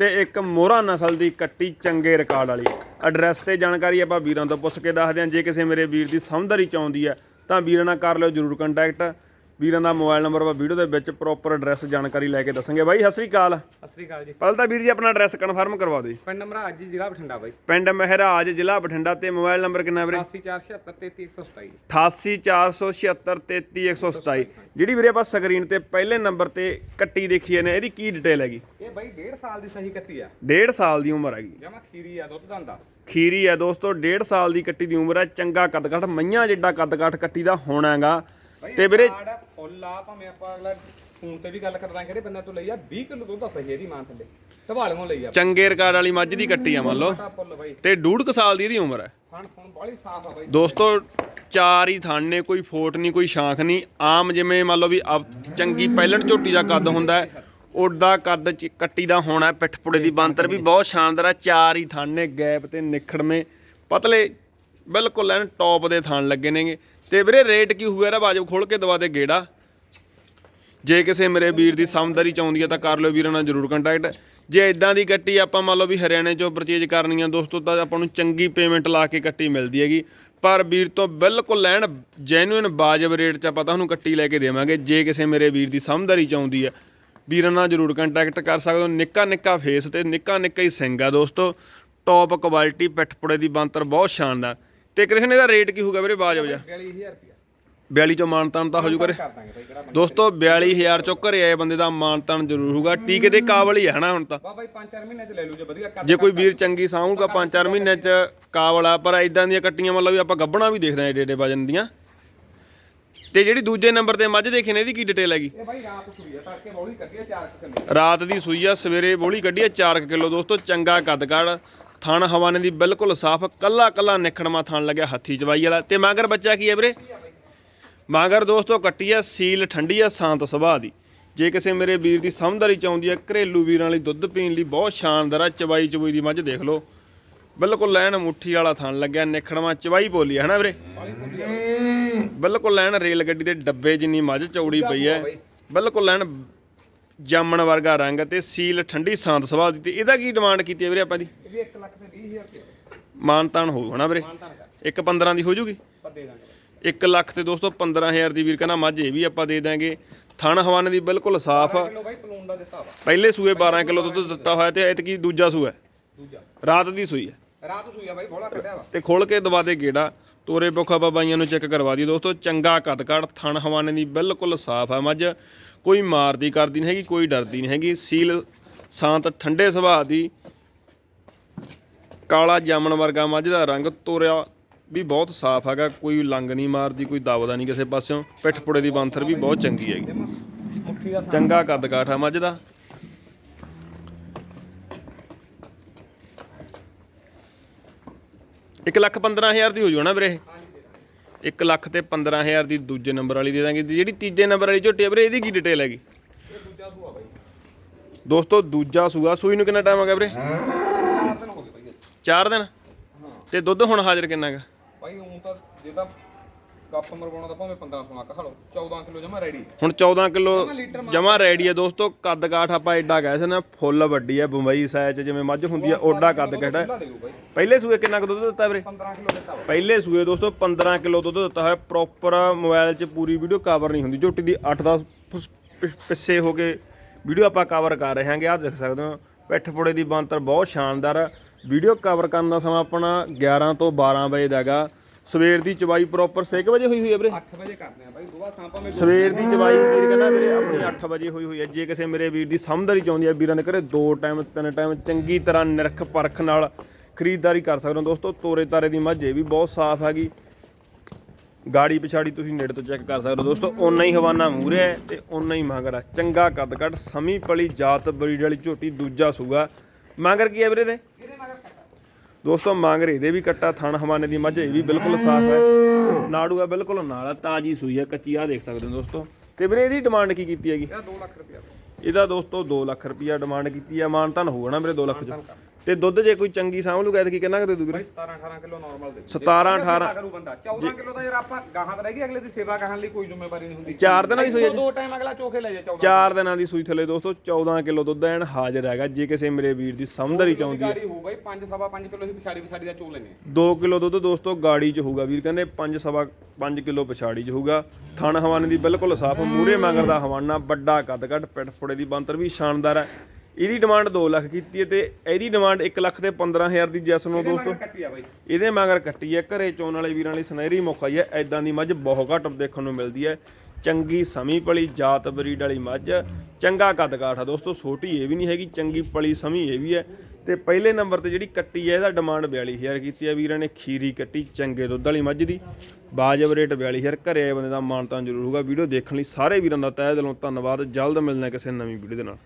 ਤੇ ਇੱਕ ਮੋਹਰਾ ਨਸਲ ਦੀ ਕੱਟੀ ਚੰਗੇ ਰਿਕਾਰਡ ਵਾਲੀ। ਐਡਰੈਸ ਤੇ ਜਾਣਕਾਰੀ ਆਪਾਂ ਵੀਰਾਂ ਤੋਂ ਪੁੱਛ ਕੇ ਦੱਸਦੇ ਹਾਂ। ਜੇ ਕਿਸੇ ਮੇਰੇ ਵੀਰ ਦੀ ਸਮਝਦਾਰੀ ਚਾਹੁੰਦੀ ਹੈ, ਤਾਂ ਵੀਰਾਂ ਨਾਲ ਕਰ ਲਿਓ ਜਰੂਰ ਕੰਟੈਕਟ ਵੀਰਾਂ ਦਾ ਮੋਬਾਈਲ ਨੰਬਰ ਆਪਾਂ ਵੀਡੀਓ ਦੇ ਵਿੱਚ ਪ੍ਰੋਪਰ ਐਡਰੈਸ ਜਾਣਕਾਰੀ ਲੈ ਕੇ ਦੱਸਾਂਗੇ। ਬਾਈ ਸਤਿ ਸ੍ਰੀ ਅਕਾਲ। ਸਤਿ ਸ੍ਰੀ ਅਕਾਲ ਜੀ। ਪਹਿਲਾਂ ਤਾਂ ਵੀਰ ਜੀ ਆਪਣਾ ਐਡਰੈਸ ਕਨਫਰਮ ਕਰਵਾ ਦਿਓ ਜੀ। ਪਿੰਡ ਨੰਬਰ ਅੱਜ ਜ਼ਿਲ੍ਹਾ ਬਠਿੰਡਾ ਬਾਈ। ਪਿੰਡ ਮਹਿਰਾਜ ਜ਼ਿਲ੍ਹਾ ਬਠਿੰਡਾ ਤੇ ਮੋਬਾਈਲ ਨੰਬਰ ਕਿੰਨਾ ਵੀਰੇ? 8476733127 88477 ਜਿਹੜੀ ਵੀਰੇ ਆਪਾਂ ਸਕਰੀਨ ਤੇ ਪਹਿਲੇ ਨੰਬਰ ਤੇ ਕੱਟੀ ਦੇਖੀ ਨੇ ਇਹਦੀ ਕੀ ਡਿਟੇਲ ਹੈਗੀ? ਇਹ ਬਾਈ 1.5 ਸਾਲ ਦੀ ਸਹੀ ਕੱਟੀ ਆ। ਡੇਢ ਸਾਲ ਦੀ ਉਮਰ ਹੈਗੀ। ਜਮਾ ਖੀਰੀ ਆ ਦੁੱਧ ਦੰਦਾ ਖੀਰੀ ਹੈ ਦੋਸਤੋ ਡੇਢ ਸਾਲ ਦੀ ਕੱਟੀ ਦੀ ਉਮਰ ਹੈ। ਚੰਗਾ ਕੱਦ ਕੱਟ ਮਈਆਂ ਜਿੱਡਾ ਕੱਦ ਕੱਟ ਕੱਟੀ ਦਾ ਹੋਣਾ ਹੈਗਾ। ਤੇ ਵੀਰੇ ਕਾਰਡ ਫੁੱਲ ਆ ਭਾਵੇਂ ਆਪਾਂ ਅਗਲਾ ਫੋਨ ਤੇ ਵੀ ਗੱਲ ਕਰਦਾ ਕਿਹੜੇ ਬੰਦੇ ਤੋਂ ਲਈ ਆ 20 ਕਿਲੋ ਦੁੱਧ ਆ ਸਹੀ ਇਹਦੀ ਮਾਂ ਥੱਲੇ। ਧਵਾਲਿਓਂ ਲਈ ਆ। ਚੰਗੇ ਰਿਕਾਰਡ ਵਾਲੀ ਮੱਝ ਦੀ ਕੱਟੀ ਆ ਮੰਨ ਲਓ। ਛੋਟਾ ਫੁੱਲ ਬਾਈ। ਤੇ ਡੂਢ ਕੁ ਸਾਲ ਦੀ ਇਹਦੀ ਉਮਰ ਹੈ। ਥਣ ਥਣ ਬਾਲੀ ਸਾਫ਼ ਆ ਬਾਈ। ਦੋਸਤੋ ਚਾਰ ਹੀ ਥਣ ਨੇ ਕੋਈ ਫੋਟ ਨਹੀਂ ਕੋਈ ਸ਼ਾਖ ਨਹੀਂ। ਆਮ ਜਿਵੇਂ ਮੰਨ ਲਓ ਵੀ ਚੰਗੀ ਪਹਿਲਣ ਝੋਟੀ ਦਾ ਕੱਦ ਹੁੰਦਾ ਹੈ ਕੱਦ ਚ ਕੱਟੀ ਦਾ ਹੋਣਾ ਹੈ, ਪਿੱਠ ਪੁੜੇ ਦੀ ਬੰਤਰ ਵੀ ਬਹੁਤ ਸ਼ਾਨਦਾਰ ਹੈ ਚਾਰ ਹੀ ਥਣ ਨੇ ਗੈਪ ਤੇ ਨਿਖੜਵੇਂ। ਪਤਲੇ ਬਿਲਕੁਲ ਐਨ ਟੌਪ ਦੇ ਥਣ ਲੱਗੇ ਨੇਗੇ। ਤੇ ਵੀਰੇ ਰੇਟ ਕੀ ਹੋਊਗਾ ਇਹਦਾ? ਬਾਜਬ ਖੋਲ ਕੇ ਦਵਾ ਦੇ ਗੇੜਾ। ਜੇ ਕਿਸੇ ਮੇਰੇ ਵੀਰ ਦੀ ਸਮਝਦਾਰੀ ਆਉਂਦੀ ਹੈ ਤਾਂ ਕਰ ਲਿਓ ਵੀਰਾਂ ਨਾਲ ਜਰੂਰ ਕੰਟੈਕਟ ਜੇ ਇਦਾਂ ਦੀ ਕੱਟੀ ਆਪਾਂ ਮੰਨ ਲਓ ਵੀ ਹਰਿਆਣੇ ਚੋਂ ਪਰਚੇਜ ਕਰਨੀ ਆ, ਦੋਸਤੋ, ਤਾਂ ਆਪਾਂ ਨੂੰ ਚੰਗੀ ਪੇਮੈਂਟ ਲਾ ਕੇ ਕੱਟੀ ਮਿਲਦੀ ਹੈਗੀ। ਪਰ ਵੀਰ ਤੋਂ ਬਿਲਕੁਲ ਲੈਣ ਜੈਨੂਇਨ ਬਾਜਬ ਰੇਟ 'ਚ ਆਪਾਂ ਤੁਹਾਨੂੰ ਕੱਟੀ ਲੈ ਕੇ ਦੇਵਾਂਗੇ। ਜੇ ਕਿਸੇ ਮੇਰੇ ਵੀਰ ਦੀ ਸਮਝਦਾਰੀ ਆਉਂਦੀ ਹੈ, ਵੀਰਾਂ ਨਾਲ ਜਰੂਰ ਕੰਟੈਕਟ ਕਰ ਸਕਦੇ ਹੋ। ਨਿੱਕਾ ਨਿੱਕਾ ਫੇਸ ਤੇ ਨਿੱਕਾ ਨਿੱਕਾ ਹੀ ਸਿੰਗ ਆ ਦੋਸਤੋ। ਟੌਪ ਕੁਆਲਿਟੀ ਪਿੱਠਪੁੜੇ ਦੀ ਬੰਤਰ ਬਹੁਤ ਸ਼ਾਨਦਾਰ। ਤੇ ਕ੍ਰਿਸ਼ਨ ਇਹਦਾ ਰੇਟ ਕੀ ਹੋਊਗਾ ਵੀਰੇ? ਬਾਜਬ ਜਾ। 42000 ਰੁਪਿਆ 42 ਚੋਂ ਮਾਨਤਾਨ ਤਾਂ ਹੋ ਜੂ ਕਰੇ ਕਰ ਦਾਂਗੇ ਬਾਈ ਕਿਹੜਾ ਦੋਸਤੋ 42000 ਚੋਂ ਘਰੇ ਆਏ ਬੰਦੇ ਦਾ ਮਾਨਤਾਨ ਜ਼ਰੂਰ ਹੋਊਗਾ। ਟੀਕੇ ਦੇ ਕਾਬਲ ਹੀ ਹੈ ਨਾ ਹੁਣ ਤਾਂ। ਬਾ ਬਾਈ 5-4 ਮਹੀਨੇ ਚ ਲੈ ਲੂ ਜੇ ਵਧੀਆ ਕਰ ਜੇ ਕੋਈ ਵੀਰ ਚੰਗੀ ਸਾਂਭੂਗਾ 5-4 ਮਹੀਨੇ ਚ ਕਾਬਲ ਆ ਪਰ ਇਦਾਂ ਦੀਆਂ ਕੱਟੀਆਂ ਮਤਲਬ ਵੀ ਆਪਾਂ ਗੱਬਣਾ ਵੀ ਦੇਖਦੇ ਆ ਏਡੇ ਏਡੇ ਵਜਨ ਦੀਆਂ। ਤੇ ਜਿਹੜੀ ਦੂਜੇ ਨੰਬਰ ਤੇ ਮੱਝ ਦੇਖੀ ਨੇ ਇਹਦੀ ਕੀ ਡਿਟੇਲ ਹੈਗੀ? ਇਹ ਬਾਈ ਰਾਤ ਸੂਈ ਆ ਤੜਕੇ ਬੌਲੀ ਕੱਢੀ ਆ 4 ਕਿਲੋ। ਰਾਤ ਦੀ ਸੂਈ ਆ ਸਵੇਰੇ ਬੋਲੀ ਕੱਢੀ ਆ 4 ਕਿਲੋ। ਦੋਸਤੋ ਚੰਗਾ ਕੱਦ ਕਾੜ। ਥਾਣ ਹਵਾਨੇ ਦੀ ਬਿਲਕੁਲ ਸਾਫ਼, ਕੱਲਾ ਕੱਲਾ ਨਿਖੜਮਾ ਥਾਣ ਲੱਗਿਆ ਹੱਥੀ ਚਵਾਈ ਵਾਲਾ। ਤੇ ਮਗਰ ਬੱਚਾ ਕੀ ਹੈ ਵੀਰੇ? ਮਗਰ ਦੋਸਤੋ, ਕੱਟੀ ਆ ਸੀਲ ਠੰਡੀ ਆ ਸ਼ਾਂਤ ਸੁਭਾਅ ਦੀ। ਜੇ ਕਿਸੇ ਮੇਰੇ ਵੀਰ ਦੀ ਸਮਝਦਾਰੀ ਚਾਹੁੰਦੀ ਹੈ, ਘਰੇਲੂ ਵੀਰਾਂ ਲਈ ਦੁੱਧ ਪੀਣ ਲਈ ਬਹੁਤ ਸ਼ਾਨਦਾਰ ਆ ਚਵਾਈ ਚਵਾਈ ਦੀ ਮੱਝ ਦੇਖ ਲਓ। ਬਿਲਕੁਲ ਲੈਣ ਮੁੱਠੀ ਵਾਲਾ ਥਣ ਲੱਗਿਆ ਨਿਖੜਮਾ ਚਵਾਈ ਬੋਲੀ ਹੈ ਨਾ ਵੀਰੇ? ਬਿਲਕੁਲ ਲੈਣ ਰੇਲ ਗੱਡੀ ਦੇ ਡੱਬੇ ਜਿੰਨੀ ਮੱਝ ਚੌੜੀ ਪਈ ਹੈ, ਬਿਲਕੁਲ ਲੈਣ ਜਾਮਣ ਵਰਗਾ ਰੰਗ ਤੇ ਸੀਲ ਠੰਡੀ ਸ਼ਾਂਤ ਸੁਭਾਅ ਦੀ ਤੇ ਇਹਦਾ ਕੀ ਡਿਮਾਂਡ ਕੀਤੀ ਹੈ ਵੀਰੇ ਆਪਾਂ ਦੀ? ਇਹਦੀ 1 ਲੱਖ ਤੇ 20000 ਰੁਪਿਆ ਮਾਨਤਾਨ ਹੋਊ ਹਨਾ ਵੀਰੇ? ਮਾਨਤਾਨ ਕਰ ਇੱਕ 15 ਦੀ ਹੋ ਜੂਗੀ? ਪਰ ਦੇ ਦਾਂਗੇ। 1 ਲੱਖ ਤੇ ਦੋਸਤੋ 15000 ਦੀ ਵੀਰ ਕਹਿੰਦਾ ਮੱਝ ਇਹ ਵੀ ਆਪਾਂ ਦੇ ਦਾਂਗੇ। ਥਣ ਹਵਾਨੇ ਦੀ ਬਿਲਕੁਲ ਸਾਫ਼ ਆ। ਕਿਲੋ ਬਾਈ ਪਲੂਨ ਦਾ ਦਿੱਤਾ ਵਾ। ਪਹਿਲੇ ਸੂਏ 12 ਕਿਲੋ ਦੁੱਧ ਦਿੱਤਾ ਹੋਇਆ ਤੇ ਐਤਕੀ ਦੂਜਾ ਸੂਆ ਹੈ। ਦੂਜਾ। ਰਾਤ ਦੀ ਸੂਈ ਹੈ। ਰਾਤ ਸੂਈ ਆ ਬਾਈ ਬੋਲਾ ਕੱਢਿਆ ਵਾ। ਤੇ ਖੋਲ ਕੇ ਦਵਾ ਦੇ ਗੇੜਾ। ਤੋਰੇ ਬੋਖਾ ਬਾਬਾਈਆਂ ਨੂੰ ਚੈੱਕ ਕਰਵਾ ਦੀ ਦੋਸਤੋ। ਚੰਗਾ ਕੱਦ ਕਾੜ ਥਣ ਹਵਾਨੇ ਦੀ ਬਿਲਕੁਲ ਸਾਫ਼ ਹੈ ਮੱਝ। ਕੋਈ ਮਾਰਦੀ ਕਰਦੀ ਨਹੀਂ ਹੈਗੀ, ਕੋਈ ਡਰਦੀ ਨਹੀਂ ਹੈਗੀ। ਸੀਲ ਸ਼ਾਂਤ ਠੰਡੇ ਸੁਭਾਅ ਦੀ ਕਾਲਾ ਜਾਮਣ ਵਰਗਾ ਮੱਝ ਦਾ ਰੰਗ ਤੋਰਿਆ ਵੀ ਬਹੁਤ ਸਾਫ਼ ਹੈਗਾ। ਕੋਈ ਲੰਗ ਨਹੀਂ ਮਾਰਦੀ, ਕੋਈ ਦਬਦਾ ਨਹੀਂ ਕਿਸੇ ਪਾਸਿਓਂ। ਪਿੱਠ ਪੁੜੇ ਦੀ ਬਾਂਥਰ ਵੀ ਬਹੁਤ ਚੰਗੀ ਹੈਗੀ। ਚੰਗਾ ਕੱਦ ਕਾਠ ਆ ਮੱਝ ਦਾ। ਇੱਕ ਲੱਖ 15000 ਦੀ ਹੋ ਜਾਣਾ ਵੀਰੇ। 1 ਲੱਖ ਤੇ 15000 ਦੀ ਦੂਜੇ ਨੰਬਰ ਵਾਲੀ ਦੇ ਦਾਂਗੇ। ਜਿਹੜੀ ਤੀਜੇ ਨੰਬਰ ਵਾਲੀ ਝੋਟੀ ਆ ਵੀਰੇ ਇਹਦੀ ਕੀ ਡਿਟੇਲ ਹੈਗੀ? ਦੋਸਤੋ ਦੂਜਾ ਸੂਆ ਸੂਈ ਨੂੰ ਕਿੰਨਾ ਟਾਈਮ ਹੋ ਗਿਆ ਵੀਰੇ? 4 ਦਿਨ ਹੋ ਗਏ ਬਾਈ 4 ਦਿਨ? ਤੇ ਦੁੱਧ ਹੁਣ ਹਾਜ਼ਰ ਕਿੰਨਾ ਹੈਗਾ ਬਾਈ ਹੁਣ ਤਾਂ ਜੇ ਤਾਂ ਕੱਪ ਮਰਵਾਉਣਾ ਤਾਂ ਭਾਵੇਂ 15 16 ਕਹ ਲਓ 14 ਕਿਲੋ ਜਮਾ ਰੈਡੀ। ਹੁਣ 14 ਕਿਲੋ ਜਮਾ ਰੈਡੀ ਹੈ ਦੋਸਤੋ ਕੱਦ ਕਾਠ ਆਪਾਂ ਐਡਾ ਕਹਿ ਸਕਦੇ ਹਾਂ ਫੁੱਲ ਵੱਡੀ ਹੈ ਬੰਬਈ ਸਾਈਜ਼ 'ਚ ਜਿਵੇਂ ਮੱਝ ਹੁੰਦੀ ਹੈ ਓਡਾ ਕੱਦ ਕਾਠ ਹੈ। ਪਹਿਲੇ ਸੂਏ ਕਿੰਨਾ ਕੁ ਦੁੱਧ ਦਿੱਤਾ ਵੀਰੇ? 15 ਕਿਲੋ ਦਿੱਤਾ ਪਹਿਲੇ ਸੂਏ ਦੋਸਤੋ 15 ਕਿਲੋ ਦੁੱਧ ਦਿੱਤਾ ਹੋਇਆ ਪ੍ਰੋਪਰ ਮੋਬਾਈਲ 'ਚ ਪੂਰੀ ਵੀਡੀਓ ਕਵਰ ਨਹੀਂ ਹੁੰਦੀ। ਝੋਟੀ ਦੀ 8-10 ਪਿੱਛੇ ਹੋ ਕੇ ਵੀਡੀਓ ਆਪਾਂ ਕਵਰ ਕਰ ਰਹੇ ਹਾਂਗੇ। ਆਹ ਦੇਖ ਸਕਦੇ ਹੋ ਪਿੱਠ ਪੁੜੇ ਦੀ ਬੰਤਰ ਬਹੁਤ ਸ਼ਾਨਦਾਰ ਵੀਡੀਓ ਕਵਰ ਕਰਨ ਦਾ ਸਮਾਂ ਆਪਣਾ 11 ਤੋਂ 12 ਵਜੇ ਦਾ ਹੈਗਾ। ਸਵੇਰ ਦੀ ਚਵਾਈ ਪ੍ਰੋਪਰ 6 ਵਜੇ ਹੋਈ ਹੋਈ ਹੈ ਵੀਰੇ? 8 ਵਜੇ ਕਰਦੇ ਆ ਬਾਈ ਦੁਆ ਸਾਂਪਾ ਮੇ ਸਵੇਰ ਦੀ ਚਵਾਈ ਵੀਰ ਕਹਿੰਦਾ ਵੀਰੇ ਆਪਣੀ 8 ਵਜੇ ਹੋਈ ਹੋਈ ਹੈ। ਜੇ ਕਿਸੇ ਮੇਰੇ ਵੀਰ ਦੀ ਸਮਝਦਾਰੀ ਚਾਹੁੰਦੀ ਹੈ ਵੀਰਾਂ ਦੇ ਘਰੇ ਦੋ ਟਾਈਮ ਤਿੰਨ ਟਾਈਮ ਚੰਗੀ ਤਰ੍ਹਾਂ ਨਿਰਖ ਪਰਖ ਨਾਲ ਖਰੀਦਦਾਰੀ ਕਰ ਸਕਦੇ ਹੋ ਦੋਸਤੋ। ਤੋਰੇ ਤਾਰੇ ਦੀ ਮੱਝ ਇਹ ਵੀ ਬਹੁਤ ਸਾਫ਼ ਹੈਗੀ। ਗਾੜੀ ਪਿਛਾੜੀ ਤੁਸੀਂ ਨੇੜੇ ਤੋਂ ਚੈੱਕ ਕਰ ਸਕਦੇ ਹੋ ਦੋਸਤੋ। ਓਨਾ ਹੀ ਹਵਾਨਾ ਮੂਰੇ ਹੈ ਤੇ ਓਨਾ ਹੀ ਮਗਰ ਚੰਗਾ ਕੱਦ ਕੱਟ ਸਮੀ ਪਲੀ ਜਾਤ ਬਰੀਡ ਵਾਲੀ ਝੋਟੀ ਦੂਜਾ ਸੂਗਾ ਮੰਗਰ ਕੀ ਹੈ ਵੀਰੇ ਦੇ ਦੋਸਤੋ ਮੰਗਰ ਇਹਦੇ ਵੀ ਕੱਟਾ ਥਣ ਹਵਾਨੇ ਦੀ ਮੱਝ ਇਹ ਵੀ ਬਿਲਕੁਲ ਸਾਫ਼ ਹੈ। ਨਾੜੂ ਹੈ ਬਿਲਕੁਲ ਨਾਲ ਤਾਜੀ ਸੂਈ ਹੈ ਕੱਚੀ ਆ ਦੇਖ ਸਕਦੇ ਹੋ ਦੋਸਤੋ। ਤੇ ਵੀਰੇ ਇਹਦੀ ਡਿਮਾਂਡ ਕੀ ਕੀਤੀ ਹੈਗੀ? ਇਹਦਾ 2 ਲੱਖ ਰੁਪਇਆ। ਇਹਦਾ ਦੋਸਤੋ 2 ਲੱਖ ਰੁਪਿਆ ਡਿਮਾਂਡ ਕੀਤੀ ਆ ਮਾਨਤਨ ਹੋਊਗਾ ਨਾ ਵੀਰੇ 2 ਲੱਖ ਚ? ਤੇ ਦੁੱਧ ਜੇ ਕੋਈ ਚੰਗੀ ਸਾਂਭ ਲੂਗਾ ਐਤਕੀ ਕਿੰਨਾ ਕੁ ਦੇ ਦੂ ਵੀਰੇ ਬਾਈ 17 18 ਕਿਲੋ ਨਾਰਮਲ ਦੇ 17 18 ਕਰੂ ਬੰਦਾ 14 ਕਿਲੋ ਦਾ ਯਾਰ ਆਪਾਂ ਗਾਹਾਂ ਤੇ ਰਹਿ ਗਈ ਅਗਲੇ ਦੀ ਸੇਵਾ ਕਰਨ ਲਈ ਕੋਈ ਜ਼ਿੰਮੇਵਾਰੀ ਨਹੀਂ ਹੁੰਦੀ। ਚਾਰ ਦਿਨਾਂ ਦੀ ਸੂਈ ਹੈ ਦੋ ਟਾਈਮ ਅਗਲਾ ਚੋਕੇ ਲੈ ਜਾ 14 ਚਾਰ ਦਿਨਾਂ ਦੀ ਸੂਈ ਥੱਲੇ ਦੋਸਤੋ 14 ਕਿਲੋ ਦੁੱਧ ਐਨ ਹਾਜ਼ਰ ਹੈਗਾ ਜੇ ਕਿਸੇ ਮੇਰੇ ਵੀਰ ਦੀ ਸਮਝਦਾਰੀ ਚਾਹੁੰਦੀ ਹੈ। ਗਾੜੀ ਹੋ ਬਾਈ 5 ਸਵਾ 5 ਕਿਲੋ ਅਸੀਂ ਪਿਛਾੜੀ ਪਿਛਾੜੀ ਦਾ ਚੋ ਲੈਨੇ 2 ਕਿਲੋ ਦੁੱਧ ਦੋਸਤੋ ਗਾੜੀ ਚ ਹੋਊਗਾ ਵੀਰ ਕਹਿੰਦੇ 5 ਸਵਾ 5 ਕਿਲੋ ਪਛਾੜੀ ਚ ਹੋਊਗਾ। ਥਣ ਹਵਾਨੇ ਦੀ ਬਿਲਕੁਲ ਸਾਫ਼ ਮੂਰੇ ਮੰਗਰ ਦਾ ਹਵਾਨਾ ਵੱਡਾ ਕੱਦ ਕੱਟ ਪਿੱਠ ਫੁੜੇ ਦੀ ਬੰਤਰ ਵੀ ਸ਼ਾਨਦਾਰ ਹੈ। ਇਹਦੀ ਡਿਮਾਂਡ 2 ਲੱਖ ਕੀਤੀ ਹੈ ਤੇ ਇਹਦੀ ਡਿਮਾਂਡ 1 ਲੱਖ ਤੇ 15000 ਦੀ ਜੈਸ ਨੂੰ ਦੋਸਤੋ। ਕੱਟੀ ਆ ਬਾਈ। ਇਹਦੇ ਮਗਰ ਕੱਟੀ ਹੈ। ਘਰੇ ਚੋਣ ਵਾਲੇ ਵੀਰਾਂ ਲਈ ਸੁਨਹਿਰੀ ਮੌਕਾ ਹੀ ਹੈ। ਐਦਾਂ ਦੀ ਮੱਝ ਬਹੁਤ ਘੱਟ ਦੇਖਣ ਨੂੰ ਮਿਲਦੀ ਹੈ। ਚੰਗੀ ਸਮੀ ਪਲੀ ਜਾਤ ਬਰੀਡ ਵਾਲੀ ਮੱਝ। ਚੰਗਾ ਕੱਦ ਕਾਠ ਆ ਦੋਸਤੋ। ਛੋਟੀ ਇਹ ਵੀ ਨਹੀਂ ਹੈਗੀ ਚੰਗੀ ਪਲੀ ਸਮੀ ਇਹ ਵੀ ਹੈ। ਤੇ ਪਹਿਲੇ ਨੰਬਰ ਤੇ ਜਿਹੜੀ ਕੱਟੀ ਹੈ ਇਹਦਾ ਡਿਮਾਂਡ 42000 ਕੀਤੀ ਹੈ। ਵੀਰਾਂ ਨੇ ਖੀਰੀ ਕੱਟੀ ਚੰਗੇ ਦੁੱਧ ਵਾਲੀ ਮੱਝ ਦੀ। ਬਾਜਬ ਰੇਟ 42000 ਘਰੇ ਆਏ ਬੰਦੇ ਦਾ ਮਾਨਤਾਨ ਜ਼ਰੂਰ ਹੋਊਗਾ। ਵੀਡੀਓ ਦੇਖਣ ਲਈ ਸਾਰੇ ਵੀਰਾਂ ਦਾ ਤਹਿ ਦਿਲੋਂ ਧੰਨਵਾਦ। ਜਲਦ ਮਿਲਣਾ ਕਿਸੇ ਨਵੀਂ ਵੀਡੀਓ ਦੇ ਨਾਲ।